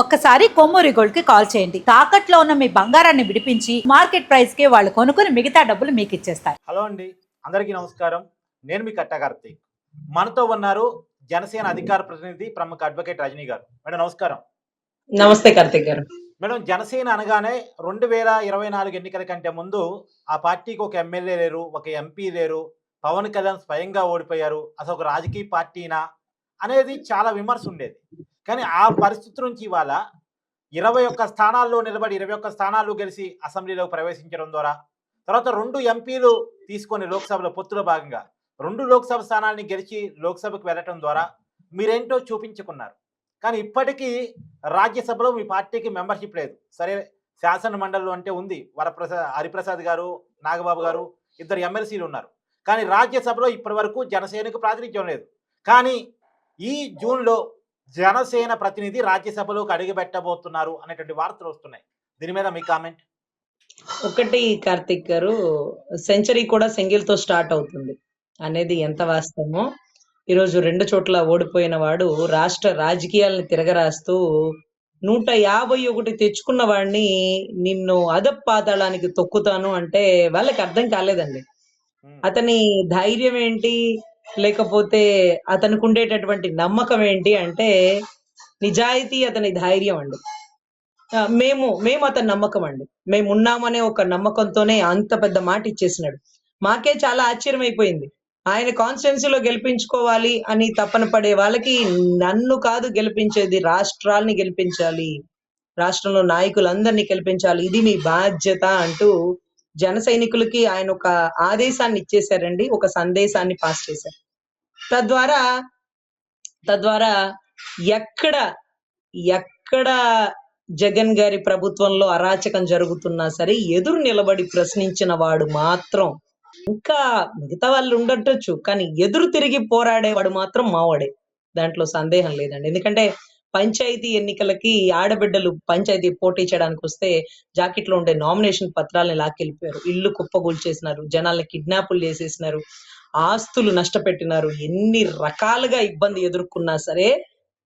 ఒక్కసారి కొమ్మూరి గోల్డ్కి కాల్ చేయండి. తాకట్లో ఉన్న మీ బంగారాన్ని విడిపించి మార్కెట్ ప్రైస్కి వాళ్ళు కొనుక్కుని మిగతా డబ్బులు మీకు ఇచ్చేస్తారు. హలో అండి. అందరికీ నమస్కారం. నేను మీ కట్ట కార్తీక్. మనతో ఉన్నారు జనసేన అధికార ప్రతినిధి ప్రముఖ అడ్వకేట్ రజనీ గారు. మేడం నమస్కారం. నమస్తే కార్తిక్ గారు. మేడం జనసేన అనగానే రెండు వేల ఇరవై నాలుగు ఎన్నికల కంటే ముందు ఆ పార్టీకి ఒక ఎమ్మెల్యే లేరు ఒక ఎంపీ లేరు పవన్ కళ్యాణ్ స్వయంగా ఓడిపోయారు. అసలు ఒక రాజకీయ పార్టీనా అనేది చాలా విమర్శ ఉండేది. కానీ ఆ పరిస్థితి నుంచి ఇవాళ ఇరవై ఒక్క స్థానాల్లో నిలబడి ఇరవై ఒక్క స్థానాలు గెలిచి అసెంబ్లీలో ప్రవేశించడం ద్వారా తర్వాత రెండు ఎంపీలు తీసుకొని లోక్సభలో పొత్తులో భాగంగా రెండు లోక్సభ స్థానాన్ని గెలిచి లోక్సభకు వెళ్ళటం ద్వారా మీరేంటో చూపించుకున్నారు. కానీ ఇప్పటికీ రాజ్యసభలో మీ పార్టీకి మెంబర్షిప్ లేదు. సరే శాసన మండలిలో అంటే ఉంది. వరప్రసాద్ హరిప్రసాద్ గారు నాగబాబు గారు ఇద్దరు ఎమ్మెల్సీలు ఉన్నారు. కానీ రాజ్యసభలో ఇప్పటి వరకు జనసేనకు ప్రాతినిధ్యం లేదు. కానీ ఈ జూన్లో జనసేన ప్రతినిధి రాజ్యసభలోకి అడుగుపెట్టబోతున్నారు అనేటువంటి వార్తలు వస్తున్నాయి. దీని మీద మీ కామెంట్? ఒకటి కార్తిక్ గారు సెంచరీ కూడా సింగిల్తో స్టార్ట్ అవుతుంది అనేది ఎంత వాస్తవమో. ఈరోజు రెండు చోట్ల ఓడిపోయిన వాడు రాష్ట్ర రాజకీయాలను తిరగరాస్తూ నూట యాభై ఒకటి తెచ్చుకున్న వాడిని నిన్ను అదపాతాళానికి తొక్కుతాను అంటే వాళ్ళకి అర్థం కాలేదండి. అతని ధైర్యం ఏంటి? లేకపోతే అతనికి ఉండేటటువంటి నమ్మకం ఏంటి అంటే నిజాయితీ అతని ధైర్యం అండి. మేము మేము అతని నమ్మకం అండి. మేము ఉన్నామనే ఒక నమ్మకంతోనే అంత పెద్ద మాట ఇచ్చేసినాడు. మాకే చాలా ఆశ్చర్యం అయిపోయింది ఆయన కాన్స్టిట్యున్సీలో గెలిపించుకోవాలి అని తపన పడే వాళ్ళకి నన్ను కాదు గెలిపించేది రాష్ట్రాల్ని గెలిపించాలి. రాష్ట్రంలో నాయకులందరినీ గెలిపించాలి. ఇది మీ బాధ్యత అంటూ జన సైనికులకి ఆయన ఒక ఆదేశాన్ని ఇచ్చేశారండి. ఒక సందేశాన్ని పాస్ చేశారు. తద్వారా తద్వారా ఎక్కడ ఎక్కడ జగన్ గారి ప్రభుత్వంలో అరాచకం జరుగుతున్నా సరే ఎదురు నిలబడి ప్రశ్నించిన వాడు మాత్రం ఇంకా మిగతా వాళ్ళు ఉండటచ్చు కానీ ఎదురు తిరిగి పోరాడేవాడు మాత్రం మావాడే. దాంట్లో సందేహం లేదండి. ఎందుకంటే పంచాయతీ ఎన్నికలకి ఆడబిడ్డలు పంచాయతీ పోటీ చేయడానికి వస్తే జాకెట్లో ఉండే నామినేషన్ పత్రాలని లాక్కెళ్ళిపోయారు. ఇల్లు కుప్పగూల్చేసినారు. జనాల్ని కిడ్నాపులు చేసేసినారు. ఆస్తులు నష్టపెట్టినారు. ఎన్ని రకాలుగా ఇబ్బంది ఎదుర్కొన్నా సరే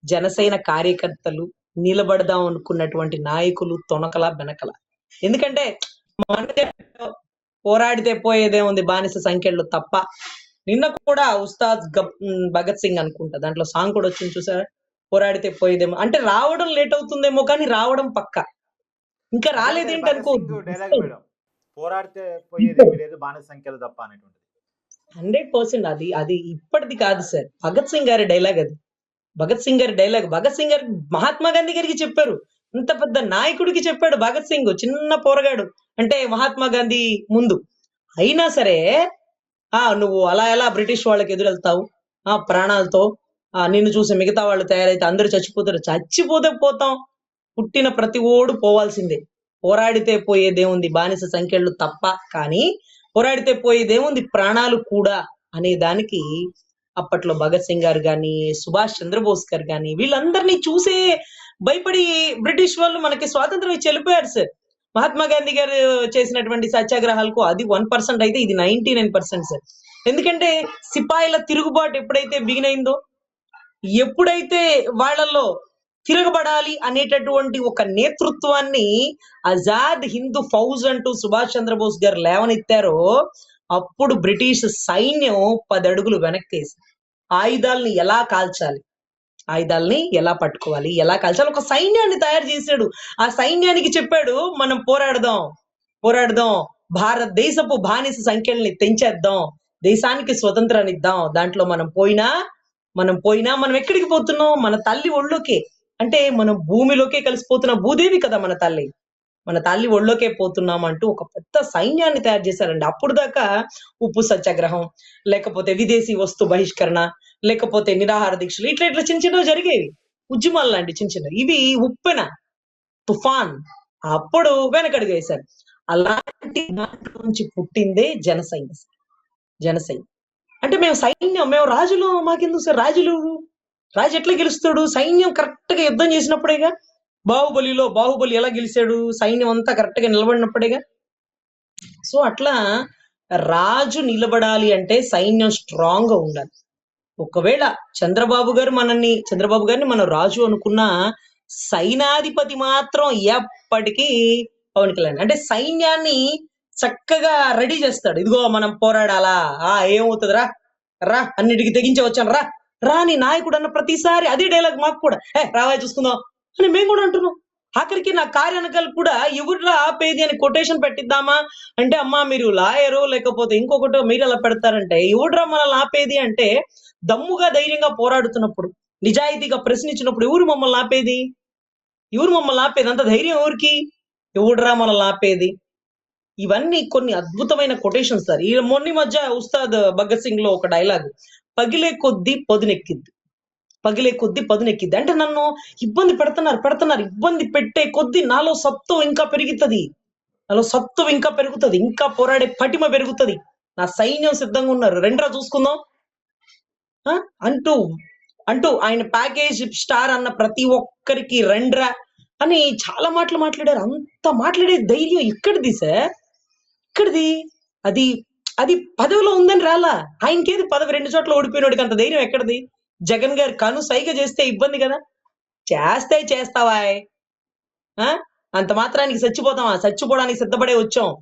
జనసేన కార్యకర్తలు నిలబడదాం అనుకున్నటువంటి నాయకులు తొనకల బెనకల. ఎందుకంటే మన పోరాడితే పోయేదే ఉంది బానిస సంఖ్యలో తప్ప. నిన్న కూడా ఉస్తాద్ భగత్ సింగ్ అనుకుంటా. దాంట్లో సాంగ్ కూడా వచ్చింది చూసారా? పోరాడితే పోయేదేమో. అంటే రావడం లేట్ అవుతుందేమో కానీ రావడం పక్క. ఇంకా రాలేదేంటి అనుకో. Dialogue madam. పోరాడితే పోయేది లేదు బానిస సంఖ్యలు తప్ప అనేటువంటిది. హండ్రెడ్ పర్సెంట్ అది అది ఇప్పటిది కాదు సార్. భగత్ సింగ్ గారి డైలాగ్ అది. భగత్ సింగ్ గారి డైలాగ్ భగత్ సింగ్ గారు మహాత్మా గాంధీ గారికి చెప్పారు. ఇంత పెద్ద నాయకుడికి చెప్పాడు భగత్ సింగ్ చిన్న పోరగాడు. అంటే మహాత్మా గాంధీ ముందు. అయినా సరే ఆ నువ్వు అలా ఎలా బ్రిటిష్ వాళ్ళకి ఎదురెళ్తావు? ఆ ప్రాణాలతో నిన్ను చూసి మిగతా వాళ్ళు తయారైతే అందరూ చచ్చిపోతారు. చచ్చిపోతే పోతాం. పుట్టిన ప్రతి ఓడు పోవాల్సిందే. పోరాడితే పోయేదేముంది బానిస సంఖ్యలు తప్ప కానీ పోరాడితే పోయేదేముంది ప్రాణాలు కూడా అనే దానికి అప్పట్లో భగత్ సింగ్ గారు గాని సుభాష్ చంద్రబోస్ గారు కానీ వీళ్ళందరినీ చూసే భయపడి బ్రిటిష్ వాళ్ళు మనకి స్వాతంత్రం ఇచ్చి వెళ్ళిపోయారు సార్. మహాత్మా గాంధీ గారు చేసినటువంటి సత్యాగ్రహాలకు అది వన్ పర్సెంట్ అయితే ఇది నైన్టీ నైన్ పర్సెంట్ సార్. ఎందుకంటే సిపాయిల తిరుగుబాటు ఎప్పుడైతే బిగినైందో ఎప్పుడైతే వాళ్ళల్లో తిరగబడాలి అనేటటువంటి ఒక నేతృత్వాన్ని ఆజాద్ హిందూ ఫౌజ్ అంటూ సుభాష్ చంద్రబోస్ గారు లేవనెత్తారో అప్పుడు బ్రిటిష్ సైన్యం పది అడుగులు వెనక్కేసి ఆయుధాలని ఎలా కాల్చాలి? ఆయుధాలని ఎలా పట్టుకోవాలి? ఎలా కాల్చాలి? ఒక సైన్యాన్ని తయారు చేశాడు. ఆ సైన్యానికి చెప్పాడు మనం పోరాడదాం పోరాడదాం. భారతదేశపు బానిస సంఖ్యల్ని తెంచేద్దాం. దేశానికి స్వతంత్రాన్ని ఇద్దాం. దాంట్లో మనం పోయినా మనం పోయినా మనం ఎక్కడికి పోతున్నాం? మన తల్లి ఒళ్ళోకే. అంటే మనం భూమిలోకే కలిసిపోతున్న భూదేవి కదా మన తల్లి. మన తల్లి ఒళ్ళోకే పోతున్నాం అంటూ ఒక పెద్ద సైన్యాన్ని తయారు చేశారండి. అప్పుడు దాకా ఉప్పు సత్యాగ్రహం లేకపోతే విదేశీ వస్తు బహిష్కరణ లేకపోతే నిరాహార దీక్షలు ఇట్లా ఇట్లా చిన్న చిన్నవి జరిగేవి. ఉద్యమాలు లాంటి చిన్న చిన్నవి. ఇవి ఉప్పెన తుఫాన్ అప్పుడు వెనకడుగు వేశారు. అలాంటి దాంట్లో నుంచి పుట్టిందే జనసైన్యం. జనసైన్యం. అంటే మేము సైన్యం మేము రాజులు మాకెందుకు సార్? రాజులు రాజు ఎట్లా గెలుస్తాడు? సైన్యం కరెక్ట్గా యుద్ధం చేసినప్పుడేగా? బాహుబలిలో బాహుబలి ఎలా గెలిచాడు? సైన్యం అంతా కరెక్ట్గా నిలబడినప్పుడేగా? సో అట్లా రాజు నిలబడాలి అంటే సైన్యం స్ట్రాంగ్గా ఉండాలి. ఒకవేళ చంద్రబాబు గారు మనల్ని చంద్రబాబు గారిని మనం రాజు అనుకున్న సైనాధిపతి మాత్రం ఎప్పటికీ పవన్ కళ్యాణ్. అంటే సైన్యాన్ని చక్కగా రెడీ చేస్తాడు. ఇదిగో మనం పోరాడాలా? ఆ ఏమవుతుందిరా? రా అన్నిటికీ తెగించి వచ్చాను రా రాని నాయకుడు అన్న ప్రతిసారి అదే డైలాగ్ మాకు కూడా. ఏ రావా చూసుకుందాం. అని మేము కూడా అంటున్నాం. ఆఖరికి నా కార్యనకాలు కూడా ఎవరిలా ఆపేది అని కొటేషన్ పెట్టిద్దామా? అంటే అమ్మా మీరు లాయరు లేకపోతే ఇంకొకటో మీరు అలా పెడతారంటే ఎవడురా మనల్ని ఆపేది అంటే దమ్ముగా ధైర్యంగా పోరాడుతున్నప్పుడు నిజాయితీగా ప్రశ్నించినప్పుడు ఎవరు మమ్మల్ని ఆపేది? ఎవరు మమ్మల్ని ఆపేది? అంత ధైర్యం ఎవరికి? ఎవడురా మనల్ని ఆపేది. ఇవన్నీ కొన్ని అద్భుతమైన కొటేషన్స్ సార్. ఈ మొన్న మధ్య ఉస్తాద్ భగత్ సింగ్లో ఒక డైలాగ్ పగిలే కొద్దీ పదునెక్కిద్ది. పగిలే కొద్దీ పదునెక్కిద్ది. అంటే నన్ను ఇబ్బంది పెడుతున్నారు పెడుతున్నారు. ఇబ్బంది పెట్టే కొద్దీ నాలో సత్వం ఇంకా పెరుగుతుంది. నాలో సత్వం ఇంకా పెరుగుతుంది. ఇంకా పోరాడే పటిమ పెరుగుతుంది. నా సైన్యం సిద్ధంగా ఉన్నారు. రెండ్రా చూసుకుందాం. ఆ? అంటూ అంటూ ఆయన ప్యాకేజ్ స్టార్ అన్న ప్రతి ఒక్కరికి రెండ్రా అని చాలా మాటలు మాట్లాడారు. అంత మాట్లాడే ధైర్యం ఇక్కడ సార్? ఎక్కడిది? అది అది పదవిలో ఉందని రాలా? ఆయనకేది పదవి రెండు చోట్ల ఓడిపోయినోడికి అంత ధైర్యం ఎక్కడిది? జగన్ గారు కను సైగ చేస్తే ఇబ్బంది కదా? చేస్తే చేస్తావా అంత మాత్రానికి చచ్చిపోతామా? చచ్చిపోవడానికి సిద్ధపడే వచ్చాం.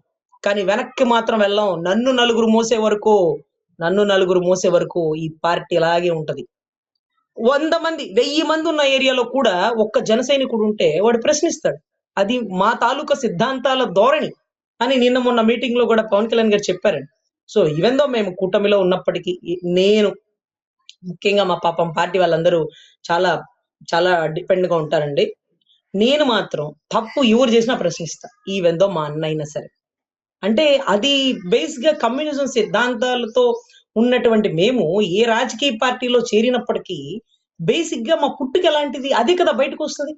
కానీ వెనక్కి మాత్రం వెళ్ళాం. నన్ను నలుగురు మోసే వరకు నన్ను నలుగురు మోసే వరకు ఈ పార్టీ ఇలాగే ఉంటది. వంద మంది వెయ్యి మంది ఉన్న ఏరియాలో కూడా ఒక్క జనసైనికుడు ఉంటే వాడు ప్రశ్నిస్తాడు. అది మా తాలూకా సిద్ధాంతాల ధోరణి. అని నిన్న మొన్న మీటింగ్లో కూడా పవన్ కళ్యాణ్ గారు చెప్పారండి. సో ఇవెందో మేము కూటమిలో ఉన్నప్పటికీ నేను ముఖ్యంగా మా పాపం పార్టీ వాళ్ళందరూ చాలా చాలా డిపెండ్గా ఉంటారండి. నేను మాత్రం తప్పు ఎవరు చేసినా ప్రశ్నిస్తా ఈవెందో మా అన్న అయినా సరే. అంటే అది బేస్గా కమ్యూనిజం సిద్ధాంతాలతో ఉన్నటువంటి మేము ఏ రాజకీయ పార్టీలో చేరినప్పటికీ బేసిక్గా మా పుట్టుక ఎలాంటిది అదే కదా బయటకు వస్తుంది.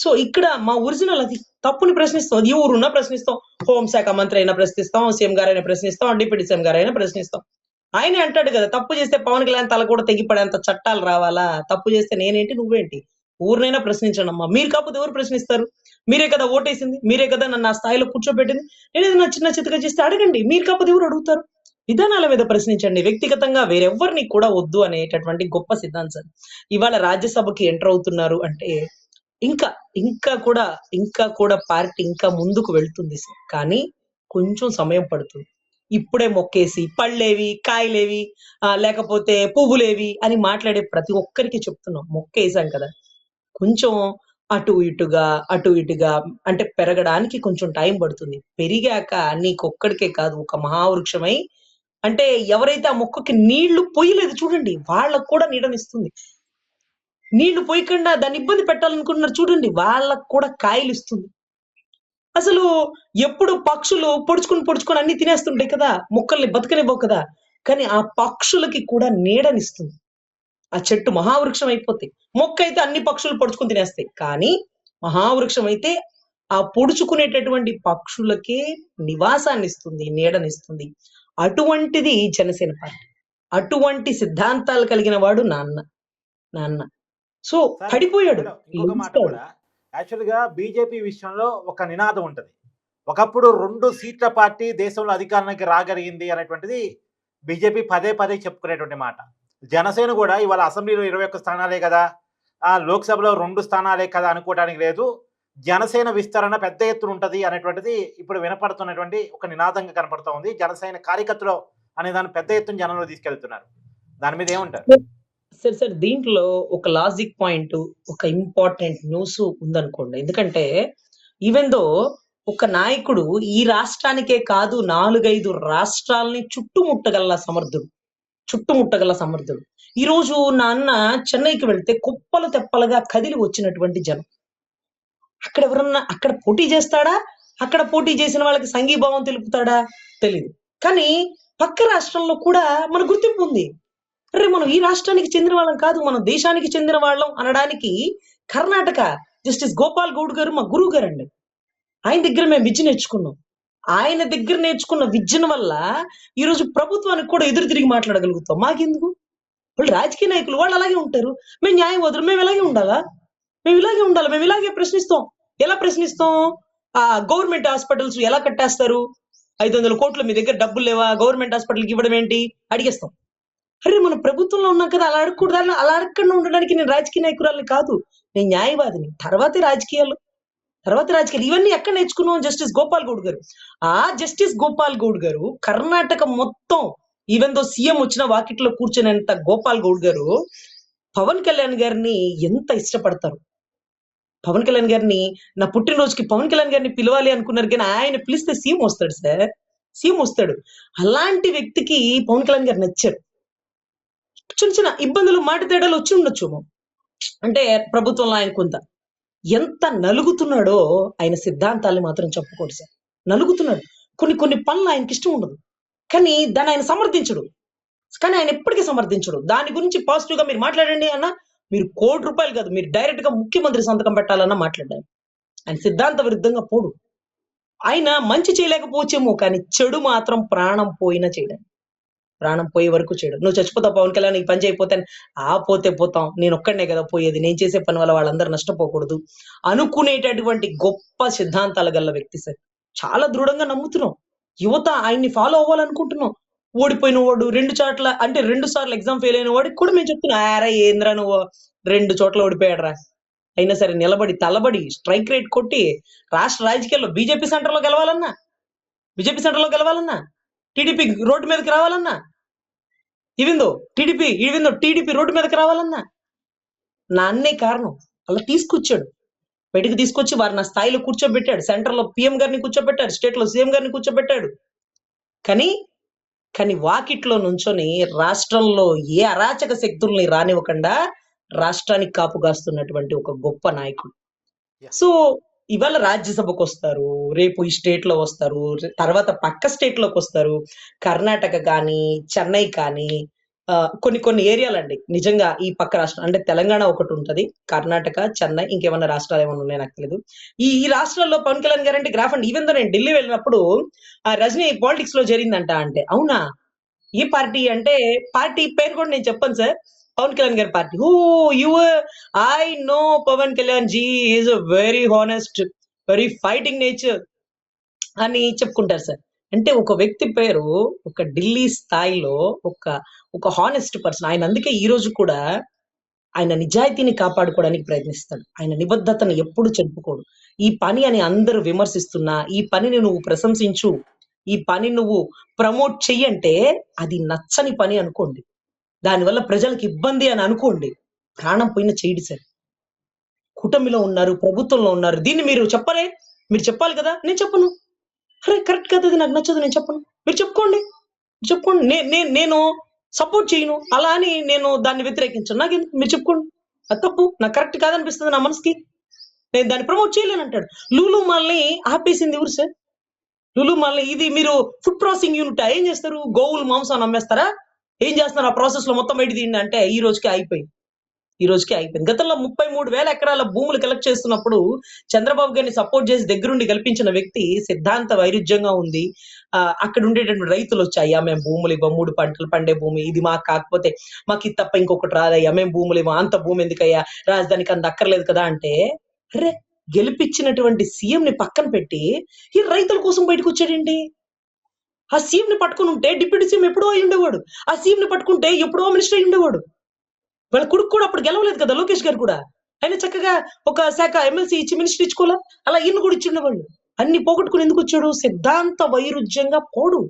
సో ఇక్కడ మా ఒరిజినల్ అది తప్పుని ప్రశ్నిస్తాం. అది ఎవరున్నా ప్రశ్నిస్తాం. హోంశాఖ మంత్రి అయినా ప్రశ్నిస్తాం సీఎం గారైనా ప్రశ్నిస్తాం డిప్యూటీ సీఎం గారైనా ప్రశ్నిస్తాం. ఆయనే అంటాడు కదా తప్పు చేస్తే పవన్ కళ్యాణ్ తల కూడా తెగిపడేంత చట్టాలు రావాలా? తప్పు చేస్తే నేనేంటి నువ్వేంటి? ఊరినైనా ప్రశ్నించండి అమ్మా మీరు కాకపోతే ఎవరు ప్రశ్నిస్తారు? మీరే కదా ఓటేసింది మీరే కదా నన్ను ఆ స్థాయిలో కూర్చోబెట్టింది. నేను ఏదైనా చిన్న చిత్తగా చేస్తే అడగండి మీరు కాకపోతే ఎవరు అడుగుతారు? విధానాల మీద ప్రశ్నించండి. వ్యక్తిగతంగా వేరెవ్వరిని కూడా వద్దు అనేటటువంటి గొప్ప సిద్ధాంతం. ఇవాళ రాజ్యసభకి ఎంటర్ అవుతున్నారు అంటే ఇంకా ఇంకా కూడా ఇంకా కూడా పార్టీ ఇంకా ముందుకు వెళ్తుంది సార్. కానీ కొంచెం సమయం పడుతుంది. ఇప్పుడే మొక్కేసి పళ్ళేవి కాయలేవి లేకపోతే పువ్వులేవి అని మాట్లాడే ప్రతి ఒక్కరికి చెప్తున్నాం. మొక్కేసాం కదా. కొంచెం అటు ఇటుగా అటు ఇటుగా అంటే పెరగడానికి కొంచెం టైం పడుతుంది. పెరిగాక నీకొక్కడికే కాదు ఒక మహావృక్షమై అంటే ఎవరైతే ఆ మొక్కకి నీళ్ళు పొయ్యలేదు చూడండి వాళ్ళకు కూడా నీడనిస్తుంది. నీళ్ళు పోయకుండా దాన్ని ఇబ్బంది పెట్టాలనుకుంటున్నారు చూడండి వాళ్ళకు కూడా కాయలు ఇస్తుంది. అసలు ఎప్పుడు పక్షులు పొడుచుకుని పొడుచుకొని అన్ని తినేస్తుంటాయి కదా మొక్కల్ని బతకనివ్వవు కదా కానీ ఆ పక్షులకి కూడా నీడనిస్తుంది. ఆ చెట్టు మహావృక్షం అయిపోతాయి మొక్క అయితే అన్ని పక్షులు పొడుచుకుని తినేస్తాయి కానీ మహావృక్షం అయితే ఆ పొడుచుకునేటటువంటి పక్షులకే నివాసాన్ని ఇస్తుంది నీడనిస్తుంది. అటువంటిది జనసేన పార్టీ. అటువంటి సిద్ధాంతాలు కలిగిన వాడు నాన్న నాన్న. సో పడిపోయాడు. ఇంకొక మాట. కూడా. యాక్చువల్గా బీజేపీ విషయంలో ఒక నినాదం ఉంటది. ఒకప్పుడు రెండు సీట్ల పార్టీ దేశంలో అధికారానికి రాగలిగింది అనేటువంటిది బీజేపీ పదే పదే చెప్పుకునేటువంటి మాట. జనసేన కూడా ఇవాళ అసెంబ్లీలో ఇరవై ఒక్క స్థానాలే కదా ఆ లోక్సభలో రెండు స్థానాలే కదా అనుకోవడానికి లేదు. జనసేన విస్తరణ పెద్ద ఎత్తున ఉంటది అనేటువంటిది ఇప్పుడు వినపడుతున్నటువంటి ఒక నినాదంగా కనపడుతూ ఉంది. జనసేన కార్యకర్తలు అనే దాన్ని పెద్ద ఎత్తున జనంలో తీసుకెళ్తున్నారు. దాని మీద ఏముంటారు? సరే సార్ దీంట్లో ఒక లాజిక్ పాయింట్ ఒక ఇంపార్టెంట్ న్యూస్ ఉందనుకోండి. ఎందుకంటే ఈవెన్ దో ఒక నాయకుడు ఈ రాష్ట్రానికే కాదు నాలుగైదు రాష్ట్రాలని చుట్టుముట్టగల సమర్థుడు. చుట్టుముట్టగల సమర్థుడు. ఈ రోజు నా అన్న చెన్నైకి వెళ్తే కుప్పలు తెప్పలుగా కదిలి వచ్చినటువంటి జనం. అక్కడ ఎవరన్నా అక్కడ పోటీ చేస్తాడా? అక్కడ పోటీ చేసిన వాళ్ళకి సంఘీభావం తెలుపుతాడా? తెలియదు కానీ పక్క రాష్ట్రంలో కూడా మన గుర్తింపు ఉంది. అరే మనం ఈ రాష్ట్రానికి చెందిన వాళ్ళం కాదు మనం దేశానికి చెందిన వాళ్ళం అనడానికి కర్ణాటక జస్టిస్ గోపాల్ గౌడ్ గారు మా గురువు గారు అండి ఆయన దగ్గర మేము విద్య నేర్చుకున్నాం. ఆయన దగ్గర నేర్చుకున్న విద్యను వల్ల ఈ రోజు ప్రభుత్వానికి కూడా ఎదురు తిరిగి మాట్లాడగలుగుతాం. మాకెందుకు? వాళ్ళు రాజకీయ నాయకులు వాళ్ళు అలాగే ఉంటారు. మేము న్యాయవాదులు మేము ఇలాగే ఉండాలా? మేము ఇలాగే ఉండాలి? మేము ఇలాగే ప్రశ్నిస్తాం. ఎలా ప్రశ్నిస్తాం? ఆ గవర్నమెంట్ హాస్పిటల్స్ ఎలా కట్టేస్తారు? ఐదు వందల కోట్లు మీ దగ్గర డబ్బులు లేవా? గవర్నమెంట్ హాస్పిటల్కి ఇవ్వడం ఏంటి? అడిగేస్తాం. అరే మన ప్రభుత్వంలో ఉన్నాం కదా అలా అడగకూడదు? అలా అడగకుండా ఉండడానికి నేను రాజకీయ నాయకురాలని కాదు. నేను న్యాయవాదిని. తర్వాతే రాజకీయాలు. తర్వాత రాజకీయాలు. ఇవన్నీ ఎక్కడ నేర్చుకున్నాం జస్టిస్ గోపాల్ గౌడ్ గారు? ఆ జస్టిస్ గోపాల్ గౌడ్ గారు కర్ణాటక మొత్తం ఈవెన్ దో సీఎం వచ్చిన వాకిట్లో కూర్చునేంత గోపాల్ గౌడ్ గారు పవన్ కళ్యాణ్ గారిని ఎంత ఇష్టపడతారు? పవన్ కళ్యాణ్ గారిని నా పుట్టినరోజుకి పవన్ కళ్యాణ్ గారిని పిలవాలి అనుకున్నారు కానీ ఆయన పిలిస్తే సీఎం వస్తాడు సార్. సీఎం వస్తాడు. అలాంటి వ్యక్తికి పవన్ కళ్యాణ్ గారు నచ్చారు. చిన్న చిన్న ఇబ్బందులు మాట తేడాలు వచ్చి ఉండొచ్చు. అంటే ప్రభుత్వంలో ఆయన కొంత ఎంత నలుగుతున్నాడో ఆయన సిద్ధాంతాలు మాత్రం చెప్పుకోడు సార్. నలుగుతున్నాడు. కొన్ని కొన్ని పనులు ఆయనకి ఇష్టం ఉండదు. కానీ దాన్ని ఆయన సమర్థించడు. కానీ ఆయన ఎప్పటికీ సమర్థించడు. దాని గురించి పాజిటివ్గా మీరు మాట్లాడండి అన్న మీరు కోటి రూపాయలు కాదు మీరు డైరెక్ట్గా ముఖ్యమంత్రి సంతకం పెట్టాలన్నా మాట్లాడారు. ఆయన సిద్ధాంత విరుద్ధంగా పోడు. ఆయన మంచి చేయలేకపోవచ్చేమో కానీ చెడు మాత్రం ప్రాణం పోయినా చేయడం ప్రాణం పోయే వరకు చేయడు. నువ్వు చచ్చిపోతావు పవన్ కళ్యాణ్ ఈ పని చేయకపోతాను ఆ పోతే పోతాం. నేను ఒక్కడనే కదా పోయేది. నేను చేసే పని వల్ల వాళ్ళందరూ నష్టపోకూడదు అనుకునేటటువంటి గొప్ప సిద్ధాంతాలు గల వ్యక్తి సార్. చాలా దృఢంగా నమ్ముతున్నాం. యువత ఆయన్ని ఫాలో అవ్వాలనుకుంటున్నాం. ఓడిపోయిన వాడు రెండు చోట్ల అంటే రెండు సార్లు ఎగ్జామ్ ఫెయిల్ అయిన వాడికి కూడా మేము చెప్తున్నాం ఆరా ఏంద్రా నువ్వు? రెండు చోట్ల ఓడిపోయాడురా. అయినా సరే నిలబడి తలబడి స్ట్రైక్ రేట్ కొట్టి రాష్ట్ర రాజకీయాల్లో బీజేపీ సెంటర్లో గెలవాలన్నా? బీజేపీ సెంటర్లో గెలవాలన్నా? టీడీపీ రోడ్డు మీదకి రావాలన్నా? ఇవిందో టీడీపీ ఇవిందో టీడీపీ రోడ్డు మీదకి రావాలన్నా? నా అన్నే కారణం. అలా తీసుకొచ్చాడు. బయటకు తీసుకొచ్చి వారు నా స్థాయిలో కూర్చోబెట్టాడు. సెంటర్లో పిఎం గారిని కూర్చోబెట్టాడు. స్టేట్లో సీఎం గారిని కూర్చోబెట్టాడు. కానీ కానీ వాకిట్లో నుంచొని రాష్ట్రంలో ఏ అరాచక శక్తుల్ని రానివ్వకుండా రాష్ట్రానికి కాపు కాస్తున్నటువంటి ఒక గొప్ప నాయకుడు. సో ఇవాళ రాజ్యసభకు వస్తారు రేపు ఈ స్టేట్లో వస్తారు తర్వాత పక్క స్టేట్లోకి వస్తారు. కర్ణాటక కానీ చెన్నై కానీ ఆ, కొన్ని కొన్ని ఏరియాలండి. నిజంగా ఈ పక్క రాష్ట్రం అంటే తెలంగాణ ఒకటి ఉంటది. కర్ణాటక చెన్నై ఇంకేమన్నా రాష్ట్రాలు ఏమైనా ఉన్నాయో నాకు తెలియదు ఈ ఈ రాష్ట్రాల్లో పవన్ కళ్యాణ్ గారు అంటే గ్రాఫ్ అండ్. ఈవెన్ దో నేను ఢిల్లీ వెళ్ళినప్పుడు ఆ రజనీ పాలిటిక్స్లో జరిగిందంట అంటే. అవునా? ఈ పార్టీ అంటే పార్టీ పేరు కూడా నేను చెప్పాను సార్. పవన్ కళ్యాణ్ గారి party. Oh you I know Pawan Kalyan ji is a very honest very fighting nature అని చెప్పుకుంటారు సార్. అంటే ఒక వ్యక్తి పేరు ఒక ఢిల్లీ స్థాయిలో ఒక ఒక హానెస్ట్ పర్సన్ ఆయన అందుకే ఈ రోజు కూడా ఆయన నిజాయితీని కాపాడుకోవడానికి ప్రయత్నిస్తాడు. ఆయన నిబద్ధతను ఎప్పుడు చెప్పుకోడు. ఈ పని అని అందరూ విమర్శిస్తున్నా ఈ పనిని నువ్వు ప్రశంసించు ఈ పని నువ్వు ప్రమోట్ చెయ్యంటే అది నచ్చని పని అనుకోండి. దానివల్ల ప్రజలకు ఇబ్బంది అని అనుకోండి ప్రాణం పోయిన చేయడు సార్. కూటమిలో ఉన్నారు ప్రభుత్వంలో ఉన్నారు దీన్ని మీరు చెప్పరే మీరు చెప్పాలి కదా? నేను చెప్పను. అరే కరెక్ట్ కదా నాకు నచ్చదు నేను చెప్పను. మీరు చెప్పుకోండి. చెప్పుకోండి. నేను నేను సపోర్ట్ చేయను. అలా అని నేను దాన్ని వ్యతిరేకించను. నాకు మీరు చెప్పుకోండి. అది తప్పు. నాకు కరెక్ట్ కాదనిపిస్తుంది నా మనసుకి. నేను దాన్ని ప్రమోట్ చేయలేను అంటాడు. లూలు మాల్ని ఆపేసింది ఎవరు సార్? లూలు మాల్ని ఇది మీరు ఫుడ్ ప్రాసెసింగ్ యూనిట్ ఏం చేస్తారు? గోవులు మాంసం అమ్మేస్తారా? ఏం చేస్తున్నారు? ఆ ప్రాసెస్లో మొత్తం బయట తీయండి అంటే ఈ రోజుకి అయిపోయింది ఈ రోజుకి అయిపోయింది గతంలో ముప్పై మూడు వేల ఎకరాల భూములు కలెక్ట్ చేస్తున్నప్పుడు చంద్రబాబు గారిని సపోర్ట్ చేసి దగ్గరుండి కల్పించిన వ్యక్తి సిద్ధాంత వైరుధ్యంగా ఉంది. ఆ, అక్కడ ఉండేటటువంటి రైతులు వచ్చాయ్యా మేము భూములు ఇవ్వం మూడు పంటలు పండే భూమి ఇది మాకు కాకపోతే మాకు ఇది తప్ప ఇంకొకటి రాదయ్యా. మేము భూములు ఇవ్వం అంత భూమి ఎందుకయ్యా? రాజధానికి అంత అక్కర్లేదు కదా అంటే అరే గెలిపించినటువంటి సీఎం ని పక్కన పెట్టి ఈ రైతుల కోసం బయటకు వచ్చాడండి. ఆ సీమ్ని పట్టుకుని ఉంటే డిప్యూటీ సీఎం ఎప్పుడో అయి ఉండేవాడు. ఆ సీమ్ని పట్టుకుంటే ఎప్పుడో మినిస్టర్ అయి ఉండేవాడు. వాళ్ళ కొడుకు కూడా అప్పుడు గెలవలేదు కదా లోకేష్ గారు కూడా. ఆయన చక్కగా ఒక శాఖ ఎమ్మెల్సీ ఇచ్చి మినిస్టర్ ఇచ్చుకోలే అలా ఈయన కూడా ఇచ్చి ఉండేవాళ్ళు అన్ని పోగొట్టుకుని ఎందుకు వచ్చాడు? సిద్ధాంత వైరుధ్యంగా పోడు.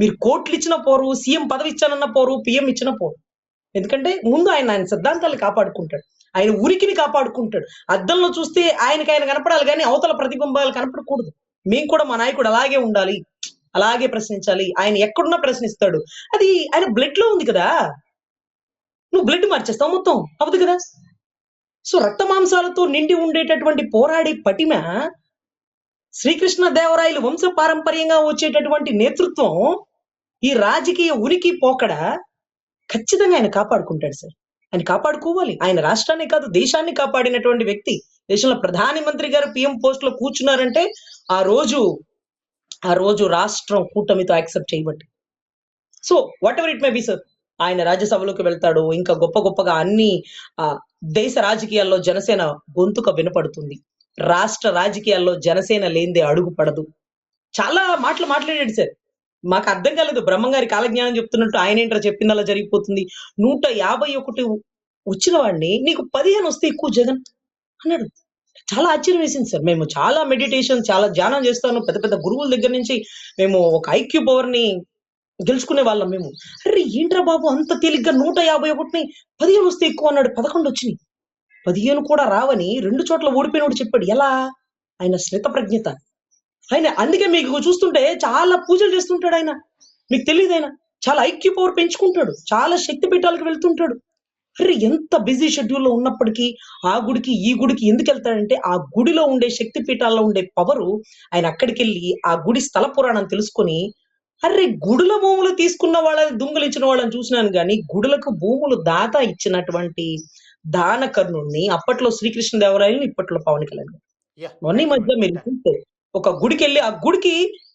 మీరు కోట్లు ఇచ్చిన పోరు సీఎం పదవి ఇచ్చానన్న పోరు పిఎం ఇచ్చిన పోరు. ఎందుకంటే ముందు ఆయన ఆయన సిద్ధాంతాలు కాపాడుకుంటాడు. ఆయన ఉనికిని కాపాడుకుంటాడు. అద్దంలో చూస్తే ఆయనకి ఆయన కనపడాలి కానీ అవతల ప్రతిబింబాలు కనపడకూడదు. మేము కూడా మా నాయకుడు అలాగే ఉండాలి. అలాగే ప్రశ్నించాలి. ఆయన ఎక్కడున్నా ప్రశ్నిస్తాడు. అది ఆయన బ్లడ్లో ఉంది కదా. నువ్వు బ్లడ్ మార్చేస్తావు మొత్తం. అవదు కదా. సో రక్త మాంసాలతో నిండి ఉండేటటువంటి పోరాడి పటిమ శ్రీకృష్ణ దేవరాయలు వంశ పారంపర్యంగా వచ్చేటటువంటి నేతృత్వం ఈ రాజకీయ ఉనికి పోకడ ఖచ్చితంగా ఆయన కాపాడుకుంటాడు సార్. ఆయన కాపాడుకోవాలి. ఆయన రాష్ట్రాన్ని కాదు దేశాన్ని కాపాడినటువంటి వ్యక్తి. దేశంలో ప్రధానమంత్రి గారు పిఎం పోస్ట్లో కూర్చున్నారంటే ఆ రోజు ఆ రోజు రాష్ట్రం కూటమితో యాక్సెప్ట్ చేయబట్టి. So whatever it may be sir ఆయన రాజ్యసభలోకి వెళ్తాడు. ఇంకా గొప్ప గొప్పగా అన్ని ఆ, దేశ రాజకీయాల్లో జనసేన గొంతుక వినపడుతుంది. రాష్ట్ర రాజకీయాల్లో జనసేన లేనిదే అడుగు పడదు. చాలా మాటలు మాట్లాడాడు సార్ మాకు అర్థం కాలేదు. బ్రహ్మంగారి కాలజ్ఞానం చెప్తున్నట్టు ఆయన ఏంటో చెప్పింది అలా జరిగిపోతుంది. నూట యాభై ఒకటి వచ్చిన వాడిని నీకు పదిహేను వస్తే ఎక్కువ జగన్ అన్నాడు. చాలా ఆశ్చర్యం వేసింది సార్. మేము చాలా మెడిటేషన్ చాలా ధ్యానం చేస్తాను. పెద్ద పెద్ద గురువుల దగ్గర నుంచి మేము ఒక ఐక్యూ పవర్ని గెలుచుకునే వాళ్ళం మేము. అరే ఏంట్రా బాబు? అంత తేలిగ్గా నూట యాభై ఒకటిని పదిహేను వస్తే ఎక్కువ అన్నాడు. పదకొండు వచ్చినాయి. పదిహేను కూడా రావని రెండు చోట్ల ఓడిపోయినోడు చెప్పాడు. ఎలా? ఆయన శ్రిత ప్రజ్ఞత ఆయన అందుకే మీకు చూస్తుంటే చాలా పూజలు చేస్తుంటాడు ఆయన. మీకు తెలియదు ఆయన. చాలా ఐక్యూ పవర్ పెంచుకుంటాడు. చాలా శక్తి పీఠాలకు వెళ్తుంటాడు. అరే ఎంత బిజీ షెడ్యూల్లో ఉన్నప్పటికీ ఆ గుడికి ఈ గుడికి ఎందుకు వెళ్తాడంటే ఆ గుడిలో ఉండే శక్తి పీఠాల్లో ఉండే పవరు ఆయన అక్కడికి వెళ్ళి ఆ గుడి స్థల పురాణం తెలుసుకొని అరే గుడుల భూములు తీసుకున్న వాళ్ళని దొంగలించిన వాళ్ళని చూసినాను కానీ గుడులకు భూములు దాత ఇచ్చినటువంటి దానకర్ణుణ్ణి అప్పట్లో శ్రీకృష్ణదేవరాయలు ఇప్పట్లో పవన్ కళ్యాణ్ మొన్న ఈ మధ్య మీరు. చూస్తే ఒక గుడికి వెళ్ళి ఆ గుడికి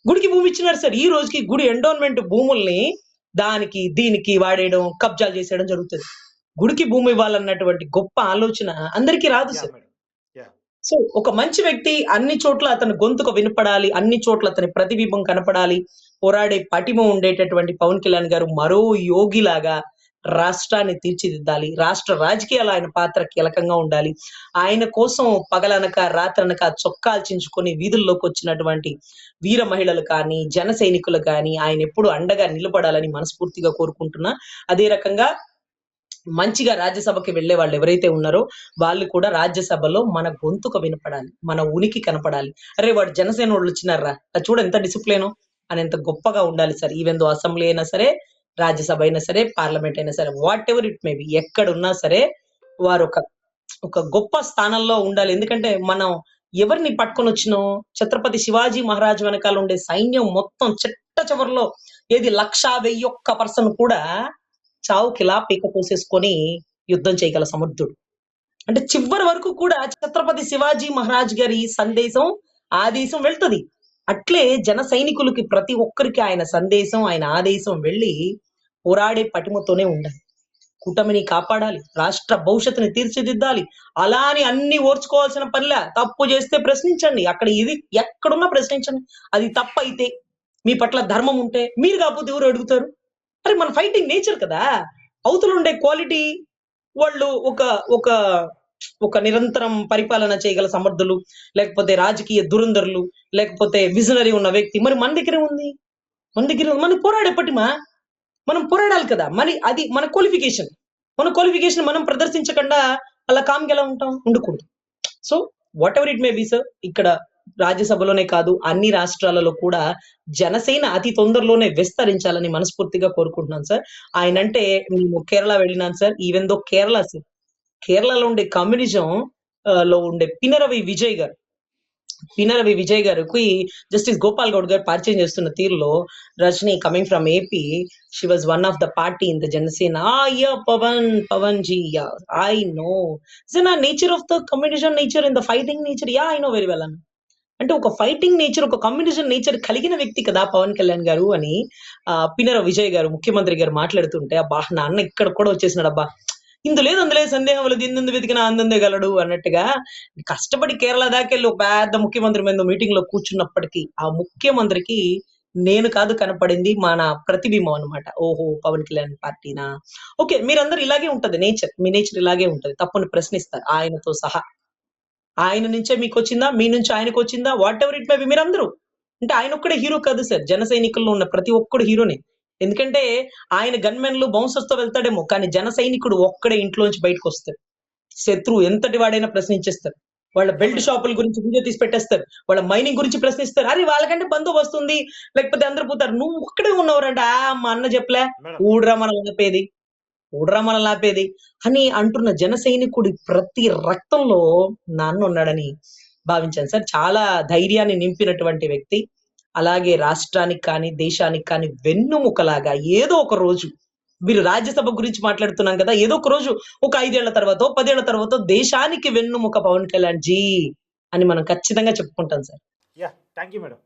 గుడికి భూమి ఇచ్చినారు సార్. ఈ రోజుకి గుడి ఎండోన్మెంట్ భూముల్ని దానికి దీనికి వాడేయడం కబ్జాలు చేసేయడం జరుగుతుంది. గుడికి భూమి ఇవ్వాలన్నటువంటి గొప్ప ఆలోచన అందరికీ రాదు సార్. సో ఒక మంచి వ్యక్తి అన్ని చోట్ల అతని గొంతుకు వినపడాలి అన్ని చోట్ల అతని ప్రతిబింబం కనపడాలి పోరాడే పటిమ ఉండేటటువంటి పవన్ కళ్యాణ్ గారు మరో యోగిలాగా రాష్ట్రాన్ని తీర్చిదిద్దాలి రాష్ట్ర రాజకీయాలు ఆయన పాత్ర కీలకంగా ఉండాలి ఆయన కోసం పగలనక రాత్రనక చొక్కాలు చించుకొని వీధుల్లోకి వచ్చినటువంటి వీర మహిళలు కానీ జన సైనికులు కానీ ఆయన ఎప్పుడు అండగా నిలబడాలని మనస్ఫూర్తిగా కోరుకుంటున్నా. అదే రకంగా మంచిగా రాజ్యసభకి వెళ్ళే వాళ్ళు ఎవరైతే ఉన్నారో వాళ్ళు కూడా రాజ్యసభలో మన గొంతుకు వినపడాలి మన ఉనికి కనపడాలి. అరే వాడు జనసేన వాళ్ళు వచ్చినారా? అది చూడ ఎంత డిసిప్లిన్ అని ఎంత గొప్పగా ఉండాలి సార్. ఈవెన్ అసెంబ్లీ అయినా సరే రాజ్యసభ అయినా సరే పార్లమెంట్ అయినా సరే whatever it may be ఎక్కడ ఉన్నా సరే వారు ఒక ఒక గొప్ప స్థానంలో ఉండాలి. ఎందుకంటే మనం ఎవరిని పట్టుకొని వచ్చినాం ఛత్రపతి శివాజీ మహారాజ్ వెనకాల ఉండే సైన్యం మొత్తం చిట్ట చివరిలో ఏది లక్ష వెయ్యి ఒక్క పర్సన్ కూడా చావుకిలా పీక పోసేసుకొని యుద్ధం చేయగల సమర్థుడు. అంటే చివరి వరకు కూడా ఛత్రపతి శివాజీ మహారాజ్ గారి సందేశం ఆదేశం వెళ్తది. అట్లే జన సైనికులకి ప్రతి ఒక్కరికి ఆయన సందేశం ఆయన ఆదేశం వెళ్ళి పోరాడే పటిమతోనే ఉండాలి. కూటమిని కాపాడాలి రాష్ట్ర భవిష్యత్తుని తీర్చిదిద్దాలి. అలా అని అన్ని ఓర్చుకోవాల్సిన పనిలే తప్పు చేస్తే ప్రశ్నించండి. అక్కడ ఇది ఎక్కడున్నా ప్రశ్నించండి. అది తప్పు అయితే మీ పట్ల ధర్మం ఉంటే మీరు కాకపోతే ఎవరు అడుగుతారు? అరే మన ఫైటింగ్ నేచర్ కదా. అవతల ఉండే క్వాలిటీ వాళ్ళు ఒక ఒక ఒక నిరంతరం పరిపాలన చేయగల సమర్థులు లేకపోతే రాజకీయ దురంధరులు లేకపోతే విజనరీ ఉన్న వ్యక్తి. మరి మన దగ్గరే ఉంది. మన దగ్గర మనం పోరాడేపటిమా మనం పోరాడాలి కదా. మరి అది మన క్వాలిఫికేషన్ మన క్వాలిఫికేషన్ మనం ప్రదర్శించకుండా అలా కామ్గా ఎలా ఉంటాం? ఉండకూడదు. So whatever it may be sir ఇక్కడ రాజ్యసభలోనే కాదు అన్ని రాష్ట్రాలలో కూడా జనసేన అతి తొందరలోనే విస్తరించాలని మనస్ఫూర్తిగా కోరుకుంటున్నాను సార్. ఆయన అంటే మేము కేరళ వెళ్ళినాను sir. Even though Kerala sir కేరళలో ఉండే కమ్యూనిజం లో ఉండే పినరవి విజయ్ గారు పినరవి విజయ్ గారికి జస్టిస్ గోపాల్ గౌడ్ గారు పరిచయం చేస్తున్న తీరులో Rajani coming from AP she was one of the party in the Janasena ah yeah Pawan Pawan ji yeah I know is నా nature of the communism nature in the fighting nature yeah I know very well అన్న. అంటే ఒక fighting nature ఒక communism nature కలిగిన వ్యక్తి కదా పవన్ కళ్యాణ్ గారు అని ఆ, పినర విజయ్ గారు ముఖ్యమంత్రి గారు మాట్లాడుతుంటే అబ్బా నాన్న ఇక్కడ కూడా వచ్చేసినాడు అబ్బా ఇందు లేదు అందులో సందేహం లేదు ఇందు వెతికినా అందందే గలడు అన్నట్టుగా కష్టపడి కేరళ దాకెళ్ళి ఒక పెద్ద ముఖ్యమంత్రి మీద మీటింగ్లో కూర్చున్నప్పటికీ ఆ ముఖ్యమంత్రికి నేను కాదు కనపడింది మన ప్రతిబింబం అనమాట ఓహో పవన్ కళ్యాణ్ పార్టీనా? ఓకే మీరందరూ ఇలాగే ఉంటది నేచర్ మీ నేచర్ ఇలాగే ఉంటది తప్పుని ప్రశ్నిస్తారు ఆయనతో సహా. ఆయన నుంచే మీకు వచ్చిందా మీ నుంచి ఆయనకు వచ్చిందా whatever it may be మీరందరూ. అంటే ఆయన ఒక్కడే హీరో కాదు సార్. జన సైనికుల్లో ఉన్న ప్రతి ఒక్కడు హీరోనే. ఎందుకంటే ఆయన గన్మెన్లు బౌన్సర్స్తో వెళ్తాడేమో కానీ జన సైనికుడు ఒక్కడే ఇంట్లోంచి బయటకు వస్తాడు శత్రువు ఎంతటి వాడైనా ప్రశ్నించేస్తారు వాళ్ళ బెల్ట్ షాపుల గురించి వీడియో తీసి పెట్టేస్తారు వాళ్ళ మైనింగ్ గురించి ప్రశ్నిస్తారు అరే వాళ్ళకంటే బందోబస్తు ఉంది. లేకపోతే అందరు పోతారు. నువ్వు ఒక్కడే ఉన్నవరంట ఆ మా అన్న చెప్పలే. ఊడ్రా మన లాపేది ఊడ్రా మన లాపేది అని అంటున్న జన సైనికుడి ప్రతి రక్తంలో నాన్న ఉన్నాడని భావించాను సార్. చాలా ధైర్యాన్ని నింపినటువంటి వ్యక్తి. అలాగే రాష్ట్రానికి కానీ దేశానికి కానీ వెన్నుముకలాగా ఏదో ఒక రోజు వీరు రాజ్యసభ గురించి మాట్లాడుతున్నాం కదా ఏదో ఒక రోజు ఒక ఐదేళ్ళ తర్వాత పదేళ్ళ తర్వాత దేశానికి వెన్నుముక పవన్ కళ్యాణ్ జీ అని మనం ఖచ్చితంగా చెప్పుకుంటాం sir. Yeah thank you madam.